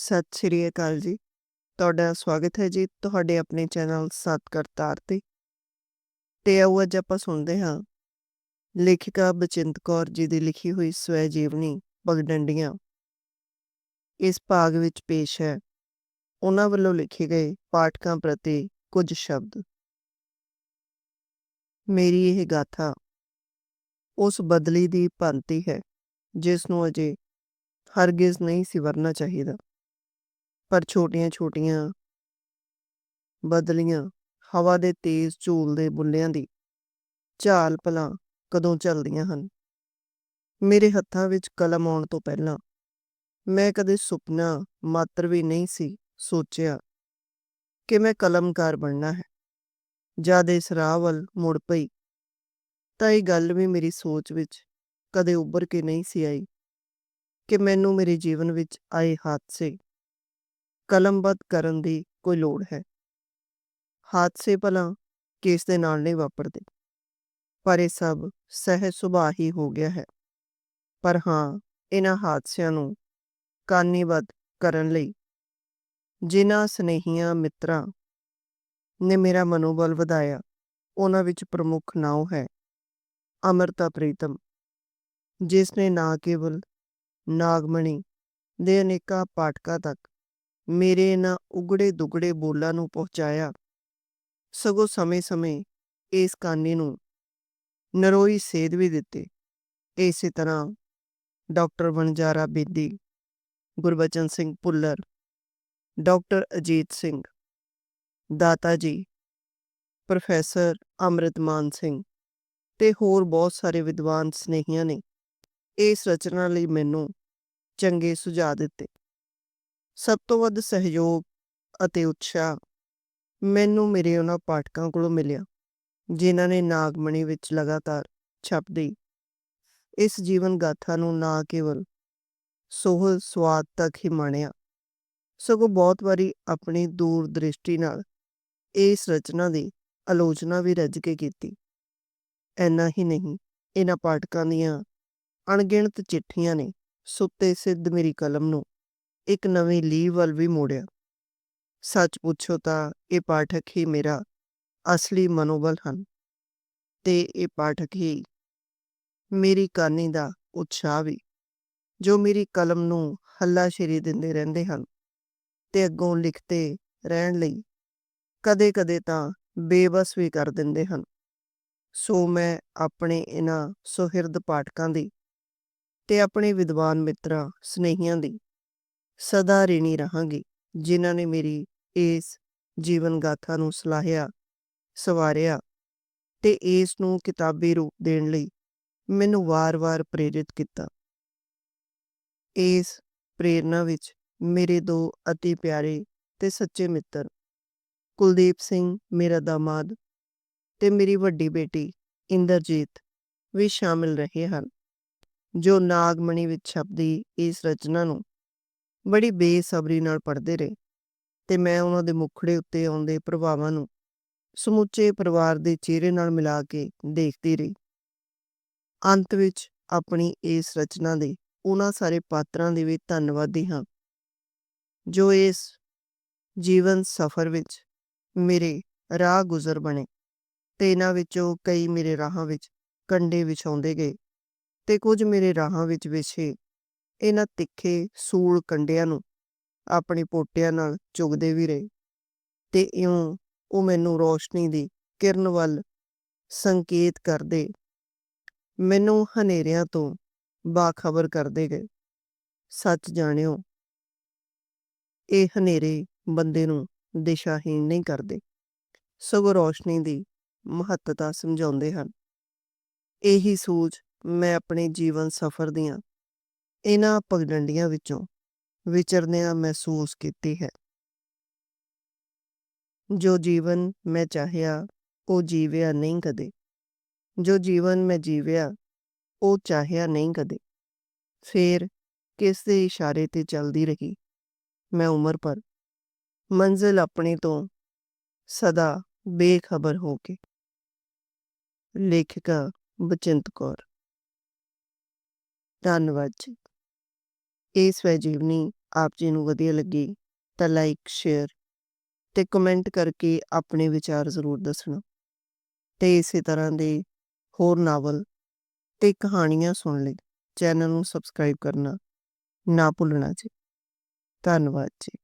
ਸਤਿ ਸ਼੍ਰੀ ਅਕਾਲ ਜੀ। ਤੁਹਾਡਾ ਸਵਾਗਤ ਹੈ ਜੀ ਤੁਹਾਡੇ ਆਪਣੇ ਚੈਨਲ ਸਤ ਕਰਤਾਰ ਤੇ। ਤੇ ਆਓ ਅੱਜ ਆਪਾਂ ਸੁਣਦੇ ਹਾਂ। ਲੇਖਿਕਾ ਬਚਿੰਤ ਕੌਰ ਜੀ ਦੀ ਲਿਖੀ ਹੋਈ ਸਵੈ ਜੀਵਨੀ ਪਗਡੰਡੀਆਂ। ਇਸ ਭਾਗ ਵਿੱਚ ਪੇਸ਼ ਹੈ। ਉਹਨਾਂ ਵੱਲੋਂ ਲਿਖੇ ਗਏ ਪਾਠਕਾਂ ਪ੍ਰਤੀ ਕੁਝ ਸ਼ਬਦ। ਮੇਰੀ ਇਹ ਗਾਥਾ, ਉਸ ਬਦਲੀ ਦੀ ਭੰਤੀ ਹੈ ਜਿਸ ਨੂੰ ਅਜੇ ਹਰਗਿਜ਼ ਨਹੀਂ ਸੀ ਵਰਨਾ ਚਾਹੀਦਾ। ਪਰ ਛੋਟੀਆਂ-ਛੋਟੀਆਂ ਬਦਲੀਆਂ, ਹਵਾ ਦੇ ਤੇਜ਼ ਝੂਲਦੇ ਬੁੱਲਿਆਂ ਦੀ ਝਾਲ ਭਲਾਂ ਕਦੋਂ ਚੱਲਦੀਆਂ ਹਨ। ਮੇਰੇ ਹੱਥਾਂ ਵਿੱਚ ਕਲਮ ਆਉਣ ਤੋਂ ਪਹਿਲਾਂ ਮੈਂ ਕਦੇ ਸੁਪਨਾ ਮਾਤਰ ਵੀ ਨਹੀਂ ਸੀ ਸੋਚਿਆ ਕਿ ਮੈਂ ਕਲਮਕਾਰ ਬਣਨਾ ਹੈ। ਜਦ ਇਸ ਰਾਹ ਵੱਲ ਮੁੜ ਪਈ ਤਾਂ ਇਹ ਗੱਲ ਵੀ ਮੇਰੀ ਸੋਚ ਵਿੱਚ ਕਦੇ ਉੱਭਰ ਕੇ ਨਹੀਂ ਸੀ ਆਈ ਕਿ ਮੈਨੂੰ ਮੇਰੇ ਜੀਵਨ ਵਿੱਚ ਆਏ ਹਾਦਸੇ ਕਲਮਬੱਧ ਕਰਨ ਦੀ ਕੋਈ ਲੋੜ ਹੈ। ਹਾਦਸੇ ਭਲਾ ਕਿਸ ਦੇ ਨਾਲ ਨਹੀਂ ਵਾਪਰਦੇ। ਪਰ ਇਹ ਸਭ ਸਹਿ ਸੁਭਾਅ ਹੀ ਹੋ ਗਿਆ ਹੈ। ਪਰ ਹਾਂ, ਇਹਨਾਂ ਹਾਦਸਿਆਂ ਨੂੰ ਕਾਨੀਬੱਧ ਕਰਨ ਲਈ ਜਿਨ੍ਹਾਂ ਸਨੇਹੀਆਂ ਮਿੱਤਰਾਂ ਨੇ ਮੇਰਾ ਮਨੋਬਲ ਵਧਾਇਆ, ਉਹਨਾਂ ਵਿੱਚ ਪ੍ਰਮੁੱਖ ਨਾਉ ਹੈ ਅਮਰਤਾ ਪ੍ਰੀਤਮ, ਜਿਸ ਨੇ ਨਾ ਕੇਵਲ ਨਾਗਮਣੀ ਦੇ ਅਨੇਕਾਂ ਪਾਠਕਾਂ ਤੱਕ ਮੇਰੇ ਇਹਨਾਂ ਉਗੜੇ ਦੁਗੜੇ ਬੋਲਾਂ ਨੂੰ ਪਹੁੰਚਾਇਆ। ਸਗੋਂ ਸਮੇਂ-ਸਮੇਂ ਇਸ ਕਾਨੀ ਨੂੰ ਨਰੋਈ ਸੇਧ ਵੀ ਦਿੱਤੇ। ਇਸੇ ਤਰ੍ਹਾਂ doctor Vanjara Bedi, Gurbachan Singh Puller doctor Ajit Singh, Data ji, professor ਅਮਰਿਤਮਾਨ Singh ਤੇ ਹੋਰ ਬਹੁਤ ਸਾਰੇ ਵਿਦਵਾਨ ਸਨੇਹੀਆਂ ਨੇ ਇਸ ਰਚਨਾ ਲਈ ਮੈਨੂੰ ਚੰਗੇ ਸੁਝਾਅ ਦਿੱਤੇ। ਸਭ ਤੋਂ ਵੱਧ ਸਹਿਯੋਗ ਅਤੇ ਉਤਸ਼ਾਹ ਮੈਨੂੰ ਮੇਰੇ ਉਹਨਾਂ ਪਾਠਕਾਂ ਕੋਲੋਂ ਮਿਲਿਆ, ਜਿਨ੍ਹਾਂ ਨੇ ਨਾਗਮਣੀ ਵਿੱਚ ਲਗਾਤਾਰ ਛਪਦੀ ਇਸ ਜੀਵਨ ਗਾਥਾ ਨੂੰ ਨਾ ਕੇਵਲ ਸੋਹਲ ਸਵਾਦ ਤੱਕ ਹੀ ਮਾਣਿਆ, ਸਗੋਂ ਬਹੁਤ ਵਾਰੀ ਆਪਣੀ ਦੂਰ ਦ੍ਰਿਸ਼ਟੀ ਨਾਲ ਇਸ ਰਚਨਾ ਦੀ ਆਲੋਚਨਾ ਵੀ ਰੱਜ ਕੇ ਕੀਤੀ। ਐਨਾ ਹੀ ਨਹੀਂ, ਇਹਨਾਂ ਪਾਠਕਾਂ ਦੀਆਂ ਅਣਗਿਣਤ ਚਿੱਠੀਆਂ ਨੇ ਸੁੱਤੇ ਸਿੱਧ ਮੇਰੀ ਕਲਮ ਨੂੰ ਇੱਕ ਨਵੀਂ ਲੀਹ ਵੱਲ ਵੀ ਮੋੜਿਆ। ਸੱਚ ਪੁੱਛੋ ਤਾਂ ਇਹ ਪਾਠਕ ਹੀ ਮੇਰਾ ਅਸਲੀ ਮਨੋਬਲ ਹਨ ਤੇ ਇਹ ਪਾਠਕ ਹੀ ਮੇਰੀ ਕਹਾਣੀ ਦਾ ਉਤਸ਼ਾਹ ਵੀ, ਜੋ ਮੇਰੀ ਕਲਮ ਨੂੰ ਹੱਲਾ ਹੱਲਾਸ਼ੇਰੀ ਦਿੰਦੇ ਰਹਿੰਦੇ ਹਨ ਤੇ ਅੱਗੋਂ ਲਿਖਤੇ ਰਹਿਣ ਲਈ ਕਦੇ-ਕਦੇ ਤਾਂ ਬੇਬਸ ਵੀ ਕਰ ਦਿੰਦੇ ਹਨ। ਸੋ ਮੈਂ ਆਪਣੇ ਇਹਨਾਂ ਸੁਹਿਰਦ ਪਾਠਕਾਂ ਦੀ ਤੇ ਆਪਣੇ ਵਿਦਵਾਨ ਮਿੱਤਰਾਂ, ਸਨੇਹੀਆਂ ਦੀ ਸਦਾ ਰਿਣੀ ਰਹਾਂਗੀ, ਜਿਨ੍ਹਾਂ ਨੇ ਮੇਰੀ ਇਸ ਜੀਵਨ ਗਾਥਾ ਨੂੰ ਸਲਾਹਿਆ, ਸਵਾਰਿਆ ਤੇ ਇਸ ਨੂੰ ਕਿਤਾਬੀ ਰੂਪ ਦੇਣ ਲਈ ਮੈਨੂੰ ਵਾਰ-ਵਾਰ ਪ੍ਰੇਰਿਤ ਕੀਤਾ। ਇਸ ਪ੍ਰੇਰਣਾ ਵਿੱਚ ਮੇਰੇ ਦੋ ਅਤੀ ਪਿਆਰੇ ਤੇ ਸੱਚੇ ਮਿੱਤਰ, ਕੁਲਦੀਪ ਸਿੰਘ, ਮੇਰਾ ਦਾਮਾਦ ਤੇ ਮੇਰੀ ਵੱਡੀ ਬੇਟੀ ਇੰਦਰਜੀਤ ਵੀ ਸ਼ਾਮਿਲ ਰਹੇ ਹਨ, ਜੋ ਨਾਗਮਣੀ ਵਿੱਚ ਛਪਦੀ ਇਸ ਰਚਨਾ ਨੂੰ ਬੜੀ ਬੇਸਬਰੀ ਨਾਲ ਪੜ੍ਹਦੇ ਰਹੇ ਤੇ ਮੈਂ ਉਹਨਾਂ ਦੇ ਮੁਖੜੇ ਉੱਤੇ ਆਉਂਦੇ ਪ੍ਰਭਾਵਾਂ ਨੂੰ ਸਮੁੱਚੇ ਪਰਿਵਾਰ ਦੇ ਚਿਹਰੇ ਨਾਲ ਮਿਲਾ ਕੇ ਦੇਖਦੀ ਰਹੀ। ਅੰਤ ਵਿੱਚ ਆਪਣੀ ਇਸ ਰਚਨਾ ਦੇ ਉਹਨਾਂ ਸਾਰੇ ਪਾਤਰਾਂ ਦੇ ਵੀ ਧੰਨਵਾਦੀ ਹਾਂ। ਜੋ ਇਸ ਜੀਵਨ ਸਫਰ ਵਿੱਚ ਮੇਰੇ ਰਾਹ ਗੁਜ਼ਰ ਬਣੇ ਤੇ ਇਹਨਾਂ ਵਿੱਚੋਂ ਕਈ ਮੇਰੇ ਰਾਹਾਂ ਵਿੱਚ ਕੰਡੇ ਵਿਛਾਉਂਦੇ ਗਏ ਤੇ ਕੁਝ ਮੇਰੇ ਰਾਹਾਂ ਵਿੱਚ ਵਿਛੇ ਇਹਨਾਂ ਤਿੱਖੇ ਸੂਲ ਕੰਡਿਆਂ ਨੂੰ ਆਪਣੇ ਪੋਟਿਆਂ ਨਾਲ ਚੁਗਦੇ ਵੀ ਰਹੇ ਤੇ ਇਉਂ ਉਹ ਮੈਨੂੰ ਰੋਸ਼ਨੀ ਦੀ ਕਿਰਨ ਵੱਲ ਸੰਕੇਤ ਕਰਦੇ ਮੈਨੂੰ ਹਨੇਰਿਆਂ ਤੋਂ ਬਾਖਬਰ ਕਰਦੇ ਗਏ। ਸੱਚ ਜਾਣਿਓ, ਇਹ ਹਨੇਰੇ ਬੰਦੇ ਨੂੰ ਦਿਸ਼ਾਹੀਣ ਨਹੀਂ ਕਰਦੇ, ਸਗੋਂ ਰੋਸ਼ਨੀ ਦੀ ਮਹੱਤਤਾ ਸਮਝਾਉਂਦੇ ਹਨ। ਇਹੀ ਸੋਚ ਮੈਂ ਆਪਣੇ ਜੀਵਨ ਸਫਰ ਦੀਆਂ ਇਹਨਾਂ ਪਗਡੰਡੀਆਂ ਵਿੱਚੋਂ ਵਿਚਰਨਿਆਂ ਮਹਿਸੂਸ ਕੀਤੀ ਹੈ। ਜੋ ਜੀਵਨ ਮੈਂ ਚਾਹਿਆ, ਉਹ ਜੀਵਿਆ ਨਹੀਂ ਕਦੇ। ਜੋ ਜੀਵਨ ਮੈਂ ਜੀਵਿਆ, ਉਹ ਚਾਹਿਆ ਨਹੀਂ ਕਦੇ। ਫੇਰ ਕਿਸ ਦੇ ਇਸ਼ਾਰੇ ਤੇ ਚੱਲਦੀ ਰਹੀ? ਮੈਂ ਉਮਰ ਪਰ ਮੰਜ਼ਿਲ ਆਪਣੇ ਤੋਂ ਸਦਾ ਬੇਖਬਰ ਹੋ ਕੇ। ਲੇਖਿਕਾ ਬਚਿੰਤ ਕੌਰ। ਧੰਨਵਾਦ ਜੀ। ਇਹ ਸਵੈਜੀਵਨੀ ਆਪ ਜੀ ਨੂੰ ਵਧੀਆ ਲੱਗੀ ਤਾਂ ਲਾਈਕ ਸ਼ੇਅਰ ਤੇ ਕਮੈਂਟ ਕਰਕੇ ਆਪਣੇ ਵਿਚਾਰ ਜ਼ਰੂਰ ਦੱਸਣਾ। ਤੇ ਇਸੇ ਤਰ੍ਹਾਂ ਦੇ ਹੋਰ ਨਾਵਲ ਤੇ ਕਹਾਣੀਆਂ ਸੁਣ ਲਈ। ਚੈਨਲ ਨੂੰ ਸਬਸਕ੍ਰਾਈਬ ਕਰਨਾ ਨਾ ਭੁੱਲਣਾ ਜੀ। ਧੰਨਵਾਦ ਜੀ।